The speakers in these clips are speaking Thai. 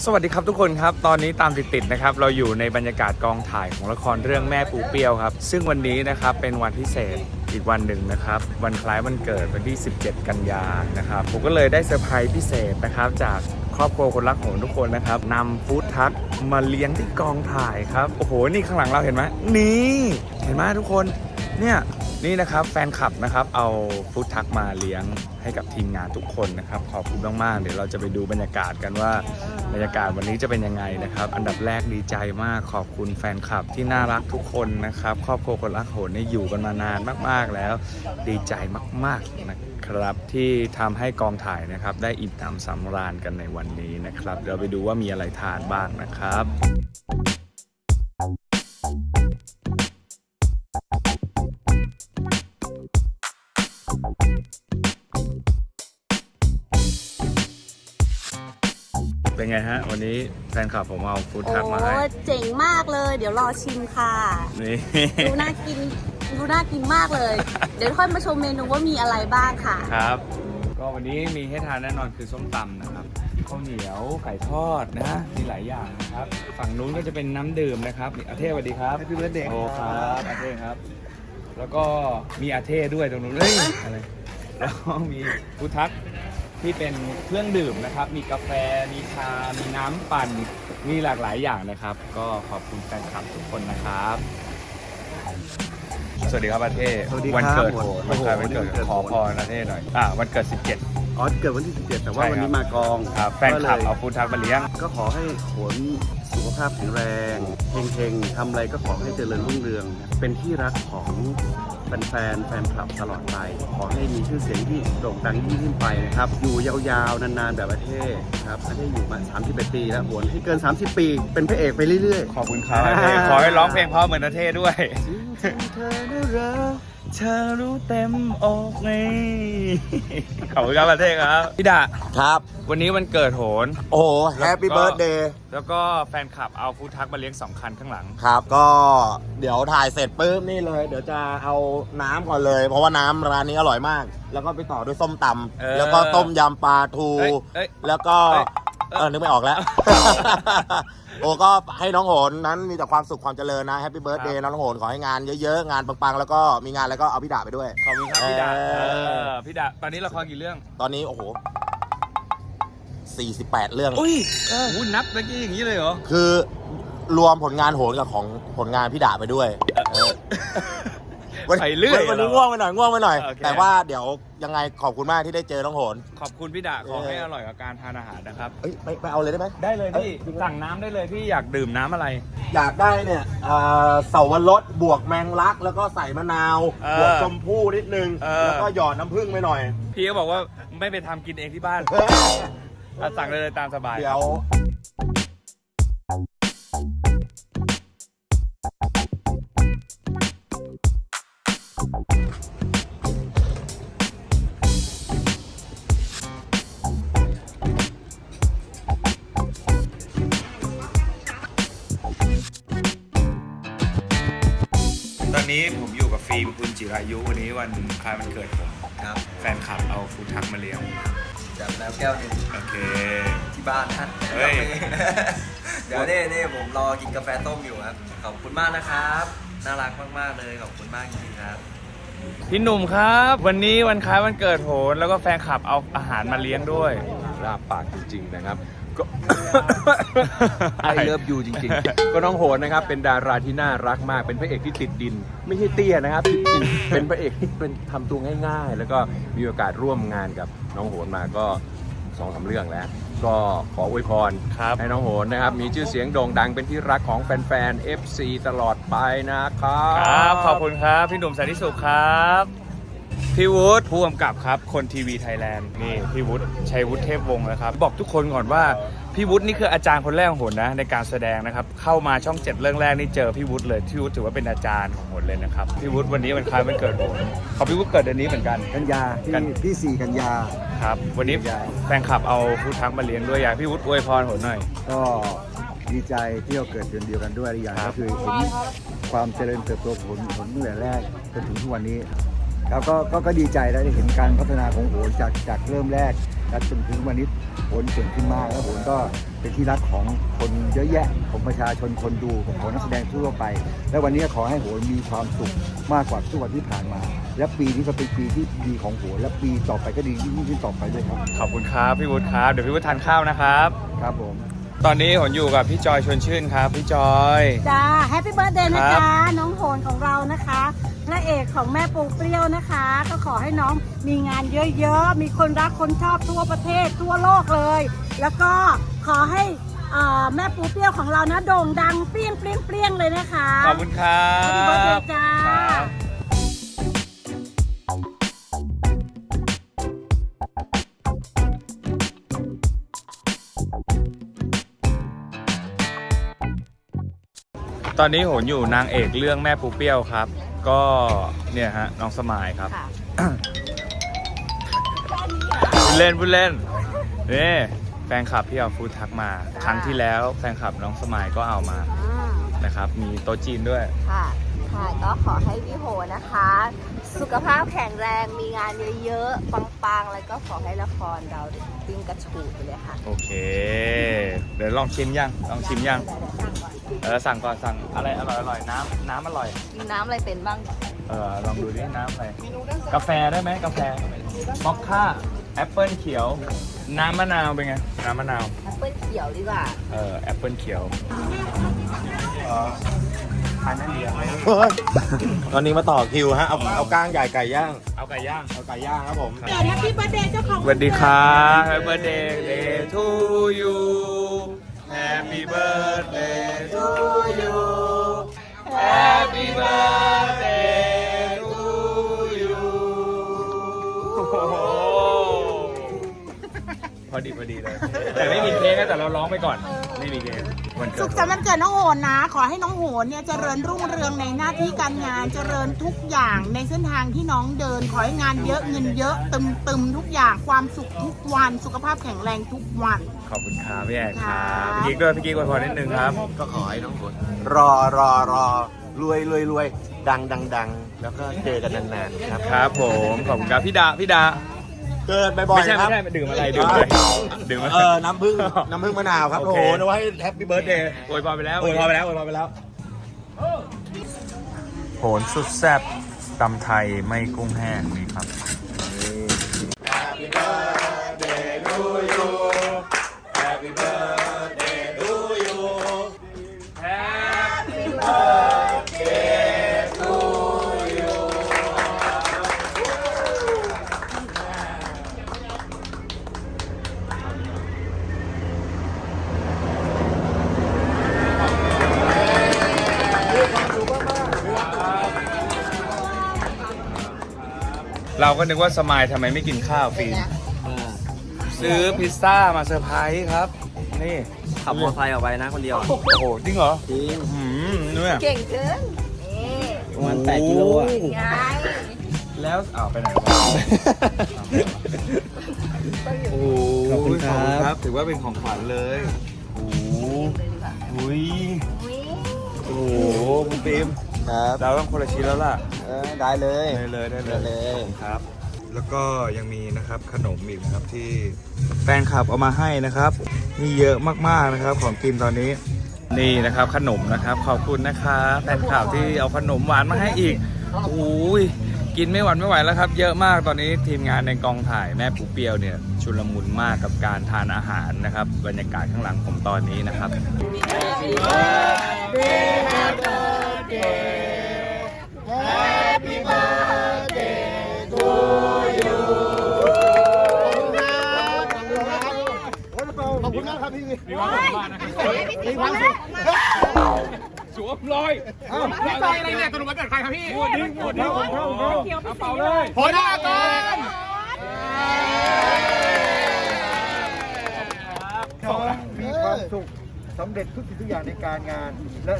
สวัสดีครับทุกคนครับ ตอนนี้ตามติดๆนะครับ เราอยู่ในบรรยากาศกองถ่ายของละครเรื่องแม่ปูเปี้ยวครับ ซึ่งวันนี้นะครับเป็นวันพิเศษอีกวันหนึ่งนะครับ วันคล้ายวันเกิดวันที่ 17 กันยานะครับ ผมก็เลยได้เซอร์ไพรส์พิเศษนะครับ จากครอบครัวคนรักโหนทุกคนนะครับนำฟู้ดทัคมาเลี้ยงที่กองถ่ายครับ โอ้โห นี่ข้างหลังเราเห็นไหมนี่ เห็นไหมทุกคน เนี่ย นี่นะครับแฟนคลับนะครับเอาฟู้ดทักมาเลี้ยงให้กับทีมงานทุกคนนะครับ ขอบคุณมากๆเดี๋ยวเราจะไปดูบรรยากาศกันว่าบรรยากาศวันนี้จะเป็นยังไงนะครับ อันดับแรกดีใจมากขอบคุณแฟนคลับที่น่ารักทุกคนนะครับครอบครัวคนรักโหนนี่อยู่กันมานานมากๆแล้ว ดีใจมากๆนะครับที่ทำให้กองถ่ายนะครับได้อิ่มหนำสำราญกันในวันนี้นะครับเดี๋ยวไปดูว่ามีอะไรทานบ้างนะครับ ไงฮะ วันนี้แฟนคลับผมเอาฟู้ดทักมาให้ โอ้เจ๋งมากเลย เดี๋ยวรอชิมค่ะ นี่ ดูน่ากิน ดูน่ากินมากเลย เดี๋ยวค่อยมาชมเมนูว่ามีอะไรบ้างค่ะ ครับ ก็วันนี้มีให้ทานแน่นอนคือส้มตำนะครับ ข้าวเหนียว ไก่ทอดนะ มีหลายอย่างนะครับ ฝั่งนู้นก็จะเป็นน้ำดื่มนะครับนี่อาเทสวัสดีครับ Happy birthday โอ้คครัรับบอาเทสครับ แล้วก็มีอาเทสด้วยตรงนู้นเฮ้ยอะไร แล้วก็มีฟู้ดทัก ที่เป็นเครื่องดื่มนะครับ มีกาแฟ มีชา มีน้ำปั่น มีหลากหลายอย่างนะครับ ก็ขอบคุณแฟนคลับทุกคนนะครับ สวัสดีครับอาเทศสวัสดีครับวันเกิดโอ้โหวันเกิดวันเกิดวันเกิด ขอพรอาเทศหน่อย อ่าวันเกิด 17อ๋อเกิดวันที่ 17 แต่ว่าใช่ครับ วันนี้มากองครับแฟนคลับก็ลยเอาฟู้ดทักมาเลี้ยง ก็ขอให้ผลสุขภาพแข็งแรงเฮงๆทำอะไรก็ขอให้เจริญรุ่งเรือง เป็นที่รักของ แฟนๆแฟนคลับตลอดไป ขอให้มีชื่อเสียงที่โด่งดังยิ่งขึ้นไปนะครับ อยู่ยาวๆ นานๆ แบบประเทศครับประเทศอยู่มา31ปีแล้วหวนให้เกิน 30 ปี เป็นพระเอกไปเรื่อยๆ ขอบคุณครับอาเทศขอให้ร้องเพลงเพราะเหมือนอาเทศด้วยสิ่งที่เธอได้รัก เธอรู้เต็มอกไงขอบคุณครับอาเทศครับพี่ดาครับ วันนี้วันเกิดโหน โอ้โหแฮปปี้แล้วก็เบิร์ดเดย์แล้วก็แฟนคลับเอาฟู้ดทักมาเลี้ยงสองคันข้างหลัง ครับ ก็เดี๋ยวถ่ายเสร็จปุ๊บนี่เลย เดี๋ยวจะเอาน้ำก่อนเลย เพราะว่าน้ำร้านนี้อร่อยมาก แล้วก็ไปต่อด้วยส้มตเออำแล้วก็ต้มยำปลาทู เอ้ยเอ้ยแล้วก็ เอ้ย เออนึกไม่ออกแล้ว โอ้ก็ให้น้องโหนนั้นมีแต่ความสุขความเจริญนะแฮปปี้เบิร์ดเดย์น้องโหนขอให้งานเยอะๆ งานปังๆ แล้วก็มีงานแล้วก็เอาพี่ดาไปด้วย ขอบคุณครับพี่ดาเออเออพี่ดาตอนนี้ละครกี่เรื่อง ตอนนี้โอ้โห 48 เรื่อง อุ้ยโอ้โหนับเมื่อกี้อย่างนี้เลยเหรอ คือรวมผลงานโหนกับของผลงานพี่ดาไปด้วย วันไปเรื่อยวันนี้ง่วงไปหน่อยง่วงไปหน่อย โอเค แต่ว่าเดี๋ยวยังไงขอบคุณมากที่ได้เจอน้องโหน ขอบคุณพี่ดาขอให้อร่อยกับการทานอาหารนะครับ เอ้ยไปไปเอาเลยได้ไหม ได้เลยพี่ เอ้ย สั่งน้ำได้เลยพี่อยากดื่มน้ำอะไร อยากได้เนี่ยเอ่อเสาวรสบวกแมงลัก แล้วก็ใส่มะนาว เออบวกชมพู่นิดนึง เออ แล้วก็หยอดน้ำผึ้งไปหน่อย พี่ก็บอกว่าไม่ไปทำกินเองที่บ้านอะสั่งได้เลยตามสบาย เดี๋ยว ตอนนี้ผมอยู่กับฟิล์มคุณจิรายุวันนี้วันคล้ายวันเกิดผมครับแฟนคลับเอาฟู้ดทักมาเลี้ยงจับแล้วแก้วหนึ่งโอเค ที่บ้านนะเฮ้ย เดี๋ยวนี่นี่ผมรอกินกาแฟต้มอยู่ครับ ขอบคุณมากนะครับ น่ารักมาก ๆ เลย ขอบคุณมากจริงๆครับ พี่หนุ่มครับ วันนี้วันคล้ายวันเกิดโหนแล้วก็แฟนคลับเอาอาหารมาเลี้ยงด้วย ลาบปากจริงๆนะครับก็ไอเลิฟยูจริงๆ ก็น้องโหนนะครับ เป็นดาราที่น่ารักมาก เป็นพระเอกที่ติดดิน ไม่ใช่เตี้ยนะครับติดดินเป็นพระเอกที่เป็นทำตัวง่าย ๆ แล้วก็มีโอกาสร่วมงานกับน้องโหนมาก็สองสามเรื่องแล้ว ก็ขออวยพร ครับ ให้น้องโหนนะครับ มีชื่อเสียงโด่งดังเป็นที่รักของแฟนๆ FC ตลอดไปนะครับครับ ขอบคุณครับ พี่หนุ่มสันติสุขครับ พี่วุฒิผู้กำกับครับ คนทีวีไทยแลนด์นี่พี่วุฒิชัยวุฒิเทพวงศ์นะครับ บอกทุกคนก่อนว่า พี่วุฒินี่คืออาจารย์คนแรกของโหนนะ ในการแสดงนะครับ เข้ามาช่องเจ็ดเรื่องแรกนี่เจอพี่วุฒิเลยพี่วุฒิถือว่าเป็นอาจารย์ของโหนเลยนะครับพี่วุฒิวันนี้วันคล้ายวันเกิดโหนขอพี่วุฒิเกิดเดือนนี้เหมือนกัน กันยาที่กันที่สี่กันยา ครับ วันนี้แฟนคลับเอาฟู้ดทักมาเลี้ยงด้วยอยากให้พี่วุฒิอวยพรโหนหน่อย ก็ ดีใจที่เราเกิดเดือนเดียวกันด้วยอีกอย่างครับก็คือเห็นความเจริญเติบโตของผลผลตั้งแต่แรกจนถึงทุกวันนี้แล้วก็ก็ก็ดีใจได้เห็นการพัฒนาของโหนจากจากเริ่มแรกและจนถึงวันนี้โหนเก่งขึ้นมากแล้วโหนก็เป็นที่รักของคนเยอะแยะของประชาชนคนดูของนักแสดงทั่วไป และวันนี้ขอให้โหนมีความสุขมากกว่าทุกวันที่ผ่านมา และปีนี้ก็เป็นปีที่ดีของโหนและปีต่อไปก็ดียิ่งขึ้นต่อไปด้วยครับขอบคุณครับพี่วุฒิครับเดี๋ยวพี่วุฒิทานข้าวนะครับ ครับผม ตอนนี้ผมอยู่กับพี่จอยชวนชื่นครับ พี่จอย จ้าแฮปปี้เบิร์ดเดย์นะครัจ๊ะบ น้องโหนของเรานะคะพระเอกของแม่ปูเปรี้ยวนะคะ ก็ขอให้น้องมีงานเยอะๆ มีคนรักคนชอบทั่วประเทศทั่วโลกเลย แล้วก็ขอให้เอ่อแม่ปูเปรี้ยวของเรานะโด่งดังเปรี้ยงเปรี้ยงเปรี้ยงเลยนะคะ ขอบคุณครับแฮปปี้เบิร์ดเดย์จ้า ครับ ตอนนี้โหนอยู่นางเอกเรื่องแม่ปูเปี้ยวครับ ก็เนี่ยฮะน้องสมายครับค่ะ พูดเล่นพูดเล่นนี่แฟนคลับพี่เอาฟูดทักมา ครั้งที่แล้วแฟนคลับน้องสมายก็เอามาอ่านะครับ มีโต๊ะจีนด้วย ค่ะ ค่ะ ก็ขอให้พี่โหนะคะ สุขภาพแข็งแรงมีงานเยอะๆปังๆ แล้วก็ขอให้ละครเราวิ่งกระฉูดไปเลยค่ะโอเค เดี๋ยวลองชิมยังลองชิมยังเออสั่งก่อนสั่งอะไรอร่อยอร่อยน้ำน้ำอร่อยกินน้ำอะไรเป็นบ้างเออลองดูดิน้ำอะไรกาแฟได้ไหมกาแฟมอคค่าแอปเปิลเขียว น้ำมะนาวเป็นไงน้ำมะนาวแอปเปิ้ลเขียวดีกว่าเออแอปเปิลเขียว ทานนั่นเดียว เฮ้ยตอนนี้มาต่อคิวฮะ เอาเอาก้างใหญ่ไก่ย่าง เอาไก่ย่าง เอาไก่ย่างครับผมแฮปปี้เบิร์ดเดย์เจ้าของสวัสดีครับ Happy birthday day to you Happy birthday to you Happy birthday to you โอ้โหพอดีพอดีเลย แต่ไม่มีเค้กนะแต่เราร้องไปก่อน ไม่มีเค้ก วันเกิสุดขสันต์วันเกิดน้องโหนนะ ขอให้น้องโหนเนี่ยเจริญรุ่งเรืองในหน้าที่การงานเจริญทุกอย่างในเส้นทางที่น้องเดิน ขอให้งานเยอะเงินเยอะตึมตึมทุกอย่างความสุขทุกวันสุขภาพแข็งแรงทุกวัน ขอบคุณครับพี่แอนครับครับพี่กิ๊กด้วยพี่กิ๊กไว้พอนิดนึงครับก็ขอให้น้องฝนรอรอรอรวยรวยรวยดังดังดังแล้วก็เจอกันนานๆครับ ครับผมขอบคุณครับพี่ดาพี่ดา เกิดบ่อยไม่ๆใช่ครัไม่บใช่ดื่มอะไรดื่มอะไรดื่มอะไร เออน้ำผึ้งน้ำผึ้งมะนาวครับโอโอ้เค โหนึกว่าให้แฮปปี้เบิร์ดเดย์โวยพรไปแล้วโอ้ยพอไปแล้วโอ้ยพอไปแล้ว โหนสุดแซ่บตำไทยไม่กุ้งแห้งนี่ครับ เราก็นึกว่าสมายทำไมไม่กินข้าวฟรีซื้อพิซซ่ามาเซอร์ไพรส์ครับ นี่ ขับมอเตอร์ไซค์ออกไปนะคนเดียว โอ้โห จริงเหรอ จริงอืมเนี่ยเก่งเกินนี่ประมาณ8กิโลอะไงแล้วอ้าวไปไหนวะโอ้โหขอบคุณครับ ถือว่าเป็นของขวัญเลยโอ้โหอุ้ยอุ๊ยโอ้โหคุณปิม ครับเราต้องคนละชิ้นแล้วล่ะเออได้เลยได้เลยได้ได้เลเลยยครับ แล้วก็ยังมีนะครับขนมอีกนะครับที่แฟนคลับเอามาให้นะครับนี่เยอะมากๆนะครับของกินตอนนี้ นี่นะครับขนมนะครับ ขอบคุณนะครับแฟนคลับที่เอาขนมหวานมาให้อีกโอ้ยกินไม่หวั่นไม่ไหวแล้วครับ เยอะมากตอนนี้ทีมงานในกองถ่ายแม่ปูเปียวเนี่ยชุลมุนมากกับการทานอาหารนะครับ บรรยากาศข้างหลังผมตอนนี้นะครับ มีความสุขมากนะครับมีความสุขสวมรอยพี่ใจอะไรเนี่ยตัวหนูมาเกิดใครครับพี่หมวดดิ้งหมวดดิ้งเอาเป่าเลยผลอาก่อนมีความสุขสำเร็จทุกสิ่งทุกอย่างในการงาน และ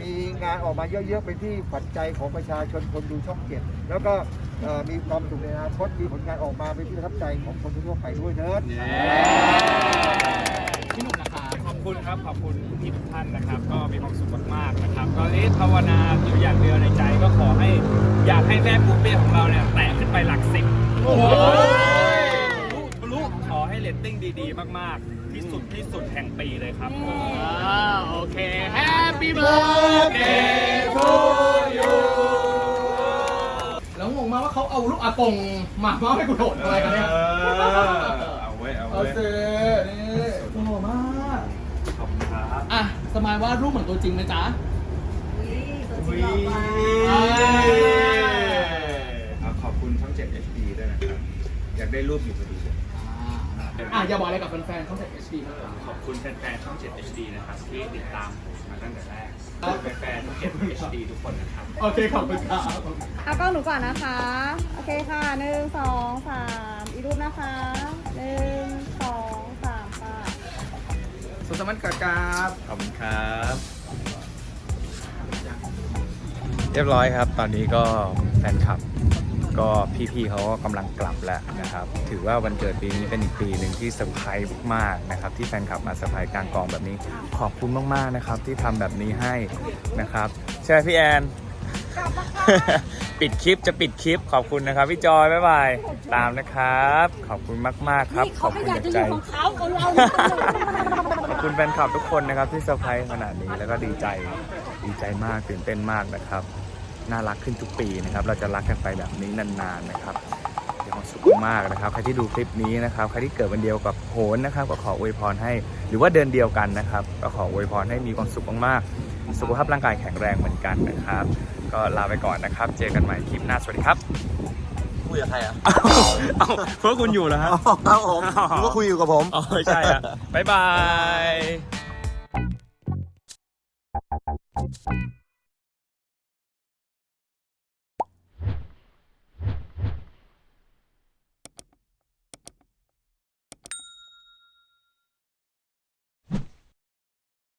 มีงานออกมาเยอะๆเป็นที่ฝันใจของประชาชนคนดูช่องเจ็ดแล้วก็มีความสุขในอนาคตมีผลงานออกมาเป็นที่ประทับใจของคนทั่วไปด้วยเนิร์ดพี่หนุ่มนะ ครับขอบคุณครับขอบคุณพี่ทุกท่านนะครับ ก็มีความสุขมากๆนะครับ ตอนนี้ภาวนาอยู่อย่างเดียวในใจก็ขอให้อยากให้แม่ปูเป้ของเราเนี่ยแตะขึ้นไปหลักสิบโอ้โหทะลุขอให้เลตติ้งดีๆ มากๆ ที่สุดที่สุดแห่งปีเลยครับโอเค Happy birthday to you แล้วงงมากว่าเขาเอาลูกอากงมามอบให้กูโดดอะไรกันเนี่ย เอาไว้เอาเอาไว้เซนี่โอ้โหมาก ขอบคุณครับ อะ สมายว่ารูปเหมือนตัวจริงไหมจ๊ะ อุ๊ยอ่าเอาขอบคุณช่อง7 HD ด้วยนะครับ อยากได้รูปอยู่พอดีเลย อะอย่าบอกอะไรกับแฟนๆช่องเจ็ด HD บ้างครับขอบคุณแฟนๆช่อง7 HD นะครับ ที่ติดตามผมมาตั้งแต่แรกแฟนๆช่อง7 HD ทุกคนนะครับ โอเค ขอบคุณครับ เอากล้องหนูก่อนนะคะ โอเคค่ะหนึ่งสองสามอีกรูปนะคะหนึ่งสองสามค่ะ สุดสมันต์ครับขอบคุณครับ เรียบร้อยครับ ตอนนี้ก็แฟนคลับ ก็พี่ๆเขาก็กำลังกลับแล้วนะครับ ถือว่าวันเกิดปีนี้เป็นอีกปีหนึ่งที่เซอร์ไพรส์มากๆนะครับ ที่แฟนคลับมาเซอร์ไพรส์กลางกองแบบนี้ ขอบคุณมากๆนะครับ ที่ทำแบบนี้ให้นะครับใช่ไหมพี่แอน ปิดคลิปจะปิดคลิปขอบคุณนะครับพี่จอยบ๊ายบายตามนะครับ ขอบคุณมากๆครับ นี่ขเขาอบไม่คุณอยากจากจะอใจ ยู่ของเขาเขาเราขอบ คุณแฟนคลับทุกคนนะครับที่เซอร์ไพรส์ขนาดนี้แล้วก็ดีใจดีใจมากตื่นเต้นมากนะครับ น่ารักขึ้นทุกปีนะครับ เราจะรักกันไปแบบนี้นานๆนะครับมีความสุขมากนะครับ ใครที่ดูคลิปนี้นะครับใครที่เกิดวันเดียวกับโหนนะครับก็ขออวยพรให้ หรือว่าเดือนเดียวกันนะครับ ก็ขออวยพรให้มีความสุขมากๆสุขภาพร่างกายแข็งแรงเหมือนกันนะครับ ก็ลาไปก่อนนะครับ เจอกันใหม่คลิปหน้าสวัสดีครับ คุยกับใครอะเอาเพื่อคุณอยู่แล้วฮะ ครับผมนึกว่าคุยอยู่กับผม อ๋อไม่ใช่อะบ๊ายบาย